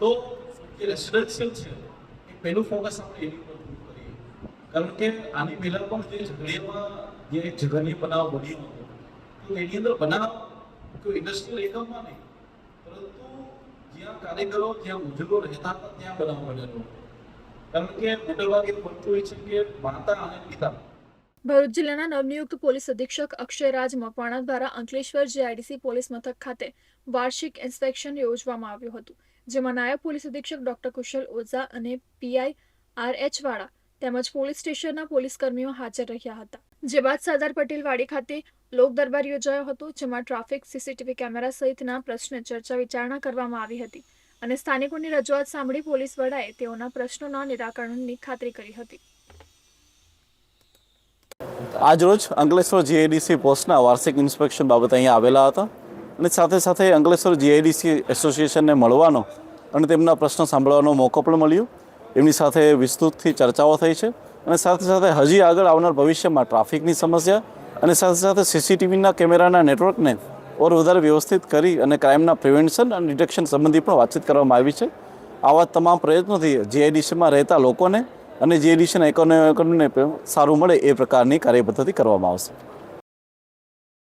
તો જે રેસિડેન્શિયલ છે, એ પહેલું ફોકસ આપણે એની ઉપર કરીએ. કારણ કે આની પહેલાં પણ જે ઝઘડિયામાં જે ઝઘડિયા બનાવ બન્યો હતો તો એની અંદર બનાવ કોઈ ઇન્ડસ્ટ્રીયલ એકમમાં નહીં. પરંતુ જ્યાં કારીગરો જ્યાં મજૂરો રહેતા હતા, ત્યાં બનાવ બનેલો કારણ કે મોટેભાગે બનતું હોય છે કે માતા અને પિતા. ભરૂચ જિલ્લાના નવનિયુક્ત પોલીસ અધિક્ષક અક્ષયરાજ મકવાણા દ્વારા અંકલેશ્વર જીઆઈડીસી પોલીસ મથક ખાતે વાર્ષિક ઇન્સ્પેક્શન યોજવામાં આવ્યું હતું. જેમાં નાયબ પોલીસ અધિક્ષક ડોક્ટર કુશલ ઓઝા અને પીઆઈ આર એચ વાળા તેમજ પોલીસ સ્ટેશનના પોલીસ કર્મીઓ હાજર રહ્યા હતા. જે બાદ સરદાર પટેલ વાડી ખાતે લોક દરબાર યોજાયો હતો, જેમાં ટ્રાફિક સીસીટીવી કેમેરા સહિતના પ્રશ્ને ચર્ચા વિચારણા કરવામાં આવી હતી અને સ્થાનિકોની રજૂઆત સાંભળી પોલીસ વડાએ તેઓના પ્રશ્નોના નિરાકરણની ખાતરી કરી હતી. આજરોજ અંકલેશ્વર જીઆઈડીસી પોસ્ટના વાર્ષિક ઇન્સ્પેક્શન બાબતે અહીંયા આવેલા હતા અને સાથે સાથે અંકલેશ્વર જીઆઈડીસી એસોસિએશનને મળવાનો અને તેમના પ્રશ્નો સાંભળવાનો મોકો પણ મળ્યો. એમની સાથે વિસ્તૃતથી ચર્ચાઓ થઈ છે અને સાથે સાથે હજી આગળ આવનાર ભવિષ્યમાં ટ્રાફિકની સમસ્યા અને સાથે સાથે સીસીટીવીના કેમેરાના નેટવર્કને ઓર વધારે વ્યવસ્થિત કરી અને ક્રાઇમના પ્રિવેન્શન અને ડિટેક્શન સંબંધી પણ વાતચીત કરવામાં આવી છે. આવા તમામ પ્રયત્નોથી જીઆઈડીસીમાં રહેતા લોકોને અને જીઆઈડીસીના એકોનોમીને સારું મળે એ પ્રકારની કાર્યપદ્ધતિ કરવામાં આવશે.